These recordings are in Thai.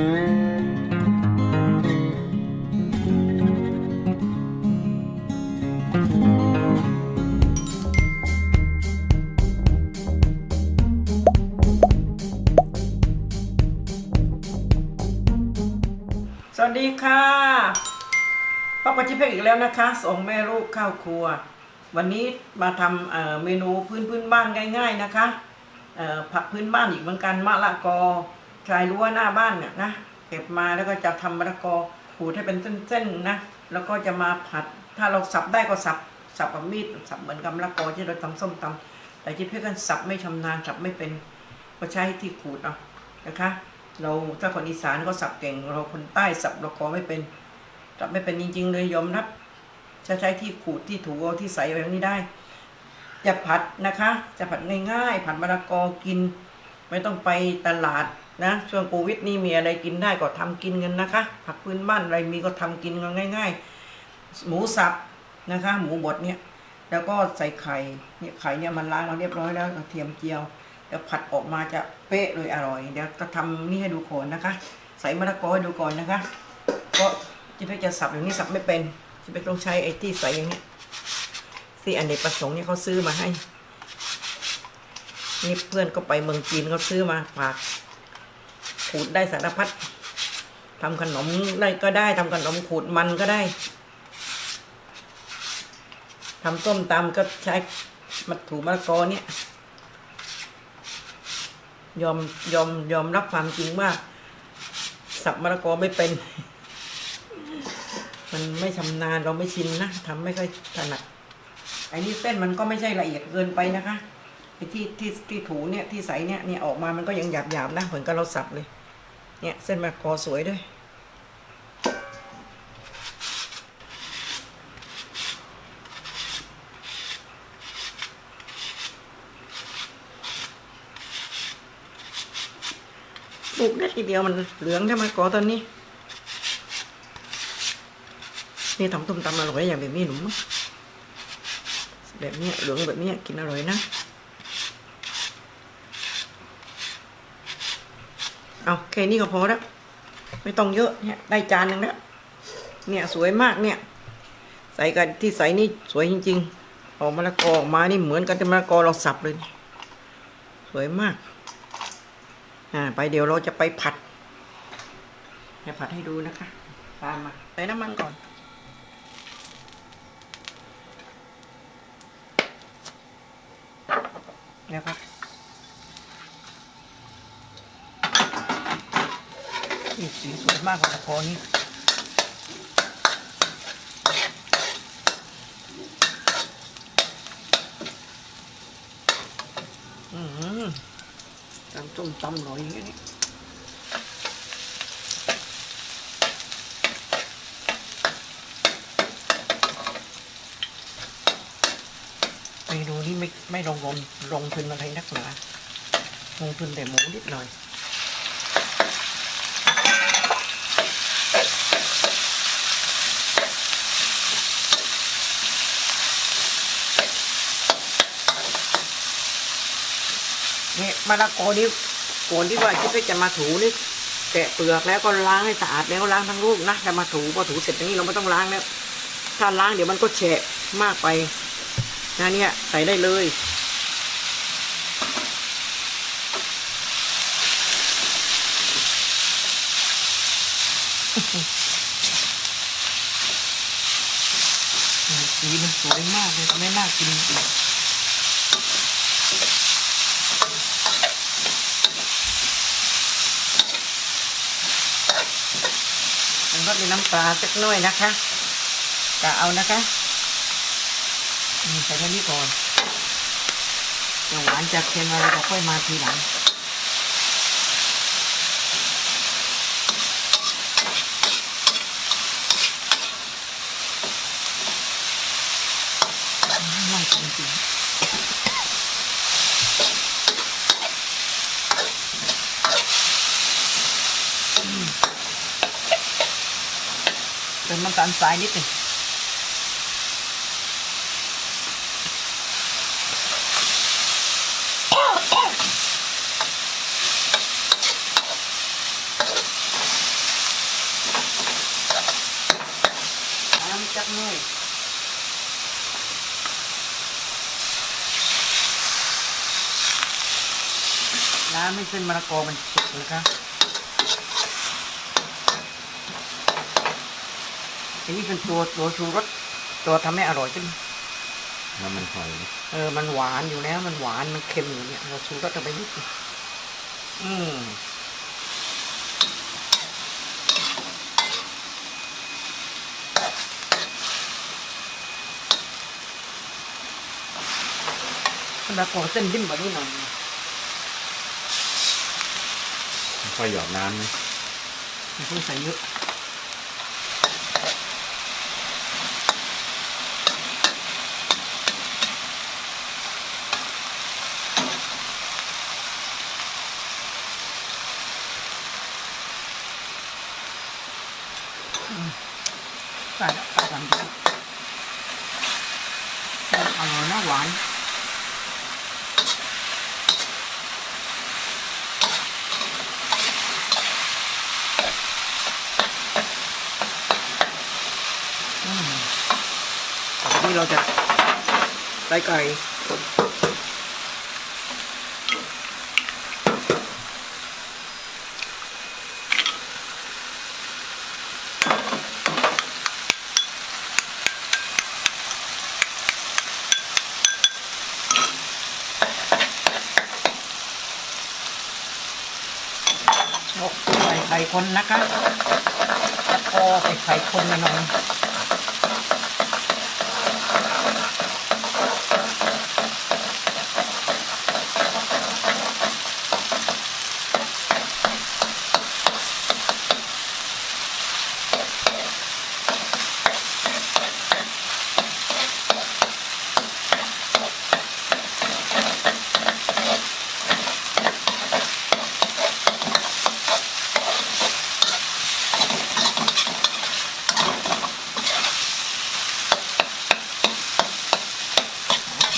สวัสดีค่ะป้าปจิเพกอีกแล้วนะคะสองแม่ลูกข้าวครัว วันนี้มาทำเอ่อเมนูพื้นพื้นบ้านง่าย ๆนะคะเอ่อผักพื้นบ้านอีกเหมือนกันมะละกอ ชายรั้วหน้าบ้านเนี่ยนะเก็บมาแล้วก็จะทำมะละกอขูดให้เป็นเส้นๆนะแล้วก็จะมาผัด ถ้าเราสับได้ก็สับสับกับมีดสับเหมือนกับมะละกอที่เราทำส้มตำแต่ที่เพื่อนสับไม่ชำนาญสับไม่เป็นก็ใช้ที่ขูดเอานะคะ เราถ้าคนอีสานก็สับเก่ง เราคนใต้สับเราก็ไม่เป็นสับไม่เป็นจริง ๆ เลยยอมรับจะใช้ที่ขูดที่ถูเอาที่ใสแบบนี้ได้ จะผัดนะคะ จะผัดง่ายๆ ผัดมะละกอกิน ไม่ต้องไปตลาด นะช่วงโควิดนี่มีอะไรกินได้ก็ทำกินกันนะคะ ผักพื้นบ้านอะไรมีก็ทำกินกันง่าย ๆ หมูสับนะคะ หมูบดเนี่ย แล้วก็ใส่ไข่เนี่ยไข่เนี่ยมันล้างมาเรียบร้อยแล้วกระเทียมเจียวเดี๋ยวผัดออกมาจะเป๊ะเลยอร่อยเดี๋ยวจะทำนี่ให้ดูก่อนนะคะ ใส่มะละกอให้ดูก่อนนะคะ ก็จิเพ็กจะสับอย่างนี้สับไม่เป็นจิเพ็กต้องใช้ไอ้ที่ใส่อย่างนี้ที่อันเนกประสงค์เนี่ยเขาซื้อมาให้นี่เพื่อนก็ไปเมืองจีนเขาซื้อมาฝาก ขูดได้สารพัดทำขนมได้ก็ได้ทำขนมขูดมันก็ได้ทำต้มตำก็ใช้มัดถูมะละกอเนี่ย ยอมยอมยอมรับความจริงว่า สับมะละกอไม่เป็น มันไม่ชำนาญเราไม่ชินนะทำไม่ค่อยถนัดไอ้นี่เส้นมันก็ไม่ใช่ละเอียดเกินไปนะคะไอ้ที่ที่ที่ถูเนี่ยที่ใสเนี่ยเนี่ยออกมามันก็ยังหยาบหยาบๆนะเหมือนกับเราสับเลย เนี่ยเส้นมะกอสวยด้วยปลูกได้ทีเดียวมันเหลืองได้มากอตอนนี้ นี่ทำต้มตำอร่อยอย่างแบบนี้หนุ่มแบบนี้เหลืองแบบนี้กินอร่อยนะ เอาแค่นี้ก็พอแล้วไม่ต้องเยอะเนี่ยได้จานหนึ่งแล้วเนี่ยสวยมากเนี่ย ใส่กันที่ใส่นี่สวยจริง ๆ ออกมะละกอออกมานี่เหมือนกันแต่มะละกอเราสับเลย สวยมากอ่าไปเดี๋ยวเราจะไปผัดให้ผัดให้ดูนะคะ ตามมาใส่น้ำมันก่อนแล้วก็นี่ สีสวยมากของตะโพนี่อืมตำส้มตำหน่อยอย่างนี้เมนูนี้ไม่ไม่ลงลงลงทุนอะไรนักหนาลงทุนแต่หมูนิดหน่อย มะละกอนี่ก่อนที่ว่าที่เพชรจะมาถูนี่แกะเปลือกแล้วก็ล้างให้สะอาดแล้วล้างทั้งลูกนะจะมาถูพอถูเสร็จอย่างนี้เราไม่ต้องล้างแล้วถ้าล้างเดี๋ยวมันก็แฉะมากไปนะเนี่ยใส่ได้เลยสีมันสวยมากเลยไม่น่ากินจริง ก็มีน้ำปลาสักน้อยนะคะกะเอานะคะนี่ใส่แค่นี้ก่อนจะหวานจะเค็มอะไรก็ค่อยมาทีหลัง น่ากินจริงเติมน้ำตาลทรายนิดหนึ่งน้ำจักหน่อยน้ำให้เส้นมะละกอมันสุกนะคะ อันนี้เป็นตัวตัวชูรสตัวทำให้อร่อยขึ้นน้ำมันหอยเออ มันหวานอยู่แล้ว มันหวานมันเค็มอยู่เนี่ยเราชูรสลงไปนิดนึงอืมแล้วขอเส้นดิ้นแบบนี้หน่อยค่อยหยอดน้ำนะไม่ต้องใส่เยอะ ใส่แล้วใส่กันอ ร่อยนะหวาน อืมต่อไปนี้เราจะใส่ไก่ยกใส่ไข่ คนนะคะจะพอใส่ไข่คนหน่อย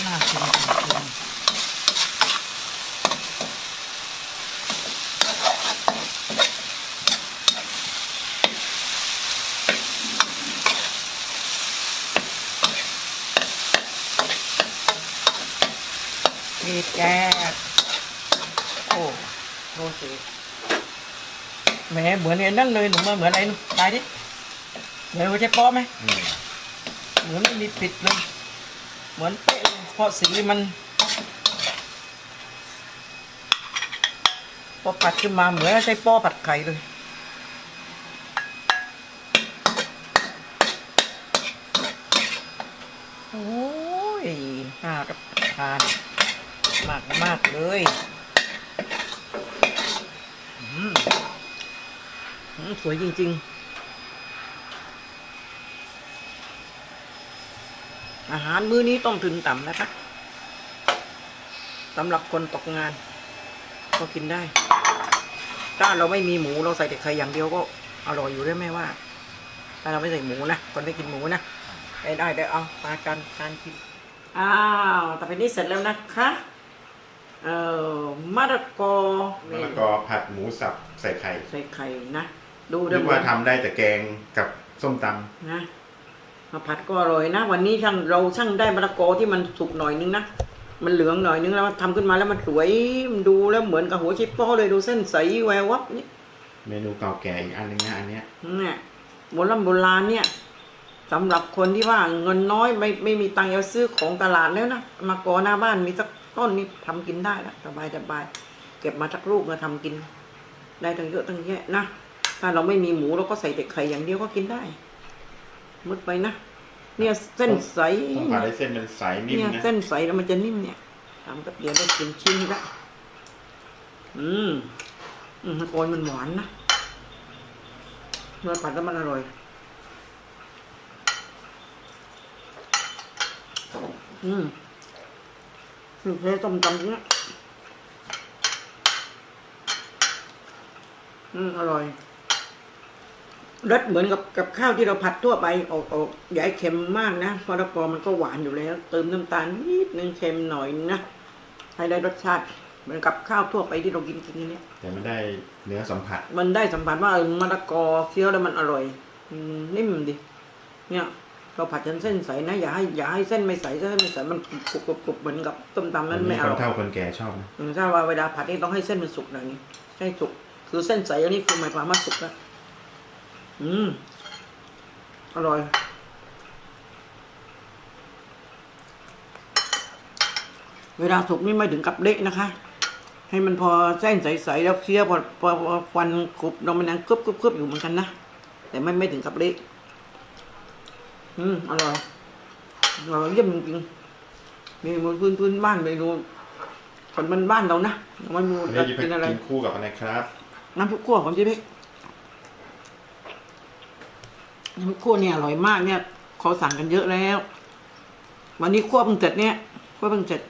น่ากินจริงๆมี แกโอ้โรสีแหมเหมือนไอ้นั่นเลยหนูมาเหมือนอะไอ้นู่นตายดิเหมือนหัวใจป้อไหมเหมือนไม่มีปิดเลยเหมือนเป๊ะเลยเพราะสีมันพอผัดขึ้นมาเหมือนใช้ป้อผัดไข่เลย โอ้ยน่ารับประทานมากมากๆ เลยสวยจริง ๆ อาหารมื้อนี้ต้องถึงต่ำนะคะสำหรับคนตกงาน ก็กินได้ ถ้าเราไม่มีหมูเราใส่แต่ไข่อย่างเดียวก็อร่อยอยู่ได้ไหมว่า ถ้าเราไม่ใส่หมูนะคนไม่กินหมูนะได้ได้เดี๋ยวเอามากันการกินอ้าวแต่อไปนี้เสร็จแล้วนะคะ เอ่อมะละกอมะละกอผัดหมูสับใส่ไข่ใส่ไข่นะดูนึเดี๋ยกวว่าทำได้แต่แกงกับส้มตนะมาผัดก็อร่อยนะ วันนี้ช่างเราช่างได้มะละกอที่มันสุกหน่อยนึงนะมันเหลืองหน่อยนึงแล้วมันทำขึ้นมาแล้วมันสวยมันดูแล้วเหมือนกับหัวชิปโป้เลยดูเส้นใสแวววับนี่ำเมนูเก่าแก่อีกอันนึงนะอันเนี้ยเนี่ยโบราณโบราณเนี่ยสำหรับคนที่ว่าเงินน้อยไม่ไม่มีตังค์จะซื้อของตลาดแล้วนะมะกอหน้าบ้านมีสัก ต้นนี่ทำกินได้ละสบายสบายเก็บมาสักลูกมาทำกิน ได้ตั้งเยอะตั้งแยะนะถ้าเราไม่มีหมูเราก็ใส่แต่ไข่อย่างเดียวก็กินได้มุดไปนะเนี่ยเส้นใสต้องผัดให้เส้นมันใสนิ่มเนี่ยนะเส้นใสแล้วมันจะนิ่มเนี่ยทำกับเดียวได้กินชิ้นละอืมอืมโอยมันหวานนะเมื่อผัดแล้วมันอร่อยอื มคือเพต้มตำเนี่ยอืมอร่อยรสเหมือนกับกับข้าวที่เราผัดทั่วไปออกออกอย่าให้เค็มมากนะเพราะละกอมันก็หวานอยู่แล้ว เติมน้ำตาลนิดนึงเค็มหน่อยนึงนะให้ได้รสชาติเหมือนกับข้าวทั่วไปที่เรากินกินเนี่ยแต่ไม่ได้เนื้อสัมผัส มันได้สัมผัสว่าเออมะละกอเคี้ยวแล้วมันอร่อยอืมนิ่มดิเนี่ย เราผัดจนเส้นใสนะอย่าให้อย่าให้เส้นไม่ใสเส้นไม่ใสมันกรุบกรุบกรุบเหมือนกับต้มตำนั้นไม่อคร่นอยเฒ่าคนแก่ชอบนะอืมถ้าว่าเวลาผัดนี่ต้องให้เส้นมันสุกหน่อยนี่ให้สุกคือเส้นใสอันนี้คือหมายความว่าสุกแล้วอืมอร่อยเวลาสุกนี่ไม่ถึงกับเละนะคะ ให้มันพอเส้นใสๆแล้วเคี้ยวพอพอพอควันกรุบเรามันยังกรึบกรึบกรึบอยู่เหมือนกันนะแต่ไม่ไม่ถึงกับเละ อืมอร่อยอร่อยเยี่ยมจริงๆเมนูพื้นพื้นบ้านเมนูคนบ้านบ้านเรานะไม่มีวันจะนี้จะไปกินอะไรกินคู่กับอะไรครับ น้ำพุกั่วของเจ๊เพ็กน้ำพุกั่วเนี่ยอร่อยมากเนี่ยเขาสั่งกันเยอะแล้ว วันนี้คั่วเพิ่งเสร็จเนี่ยคั่วเพิ่งเสร็จ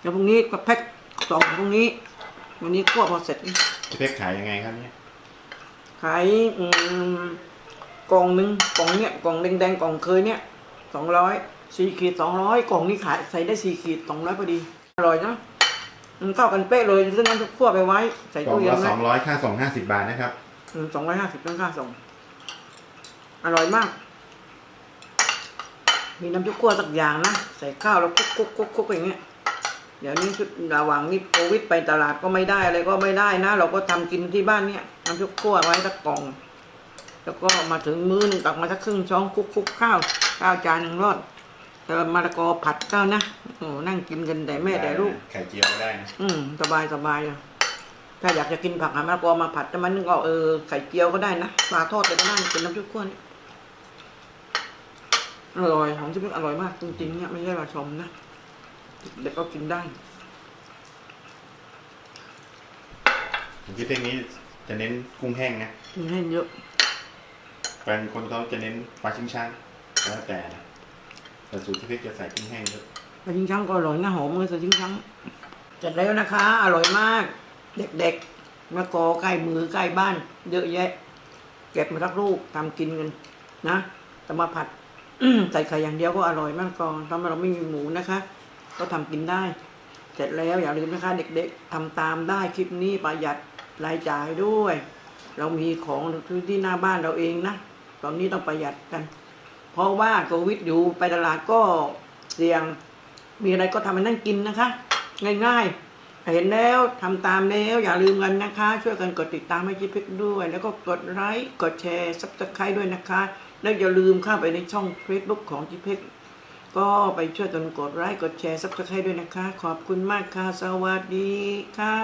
แล้วพรุ่งนี้ก็แพ็คสองพรุ่งนี้ วันนี้คั่วพอเสร็จพี่เพ็กขายยังไงครับเนี่ยขายอืม กล่องหนึ่งกล่องเนี่ยกล่องแดงๆกล่องเคยเนี่ยสองร้อยสี่ขีดสองร้อยกล่องนี้ขายใส่ได้สี่ขีดสองร้อยพอดี อร่อยนะมันเข้ากันเป๊ะเลยซื้อน้ำซุปคั่วไปไว้ ใส่กล่อตู้งเย็นละไว้สองร้อยค่าส่งห้าสิบบาทนะครับ สองร้อยห้าสิบต้องค่าส่ง อร่อยมาก มีน้ำซุปคั่วสักอย่างนะ ใส่ข้าวแล้วคลุกคลุกคลุกคลุกอย่างเงี้ย เดี๋ยวนี้ชุดระหว่างนี้โควิดไปตลาดก็ไม่ได้อะไรก็ไม่ได้นะ เราก็ทำกินที่บ้านเนี่ยน้ำซุปคั่วไว้สักกล่อง แล้วก็มาถึงมื้อหนึงตักมาสักครึ่งช้อนคลุกคลุกข้าวข้าวจานหนึ่งรอดแต่มะละกอผัดข้าวนะโอ้นั่งกินกันแต่แม่แต่ลูกไข่เจียวก็ได้นะอืมสบายสบายอะถ้าอยากจะกินผักหามะละกอมาผัดแต่มันก็เออไข่เจียวก็ได้นะปลาทอดก็ได้เป็นน้ำซุปข้นนี่อร่อยของที่เป็นอร่อยมาก จริงๆเนี่ยไม่ใช่มาชมนะเด็กก็กินได้ของพี่เพ็กนี้จะเน้นกุ้งแห้งนะกินให้เยอะ บางคนเขาจะเน้นปลาชิงช่างแล้วแต่นะแต่สูตรพี่พ็กจะใส่กุ้งแห้งเยอะปลาชิงช้างก็อร่อยนะหอมเลยปลาชิงช้างเสร็จแล้วนะคะ อร่อยมาก เด็กๆมะกอใกล้มือใกล้บ้าน เยอะแยะ เก็บมาสักลูกทำกินกันนะแต่มาผัดใส่ไข่อย่างเดียวก็อร่อยมากกอนถ้าเราไม่มีหมูนะคะ ก็ทำกินได้ เสร็จแล้วอย่าลืมนะคะ เด็กๆทำตามได้คลิปนี้ประหยัดรายจ่ายด้วย เรามีของที่หน้าบ้านเราเองนะ ตอนนี้ต้องประหยัดกัน เพราะว่าโควิดอยู่ไปตลาดก็เสี่ยงมีอะไรก็ทำมันนั่งกินนะคะ ง่ายๆ เห็นแล้วทำตามแล้วอย่าลืมกันนะคะ ช่วยกันกดติดตามให้จิพิกด้วย แล้วก็กดไลค์กดแชร์ซับสไครต์ด้วยนะคะ แล้วอย่าลืมเข้าไปในช่อง Facebook ของจิพิกก็ไปช่วยกันกดไลค์กดแชร์ซับสไครต์ด้วยนะคะ ขอบคุณมากค่ะ สวัสดีค่ะ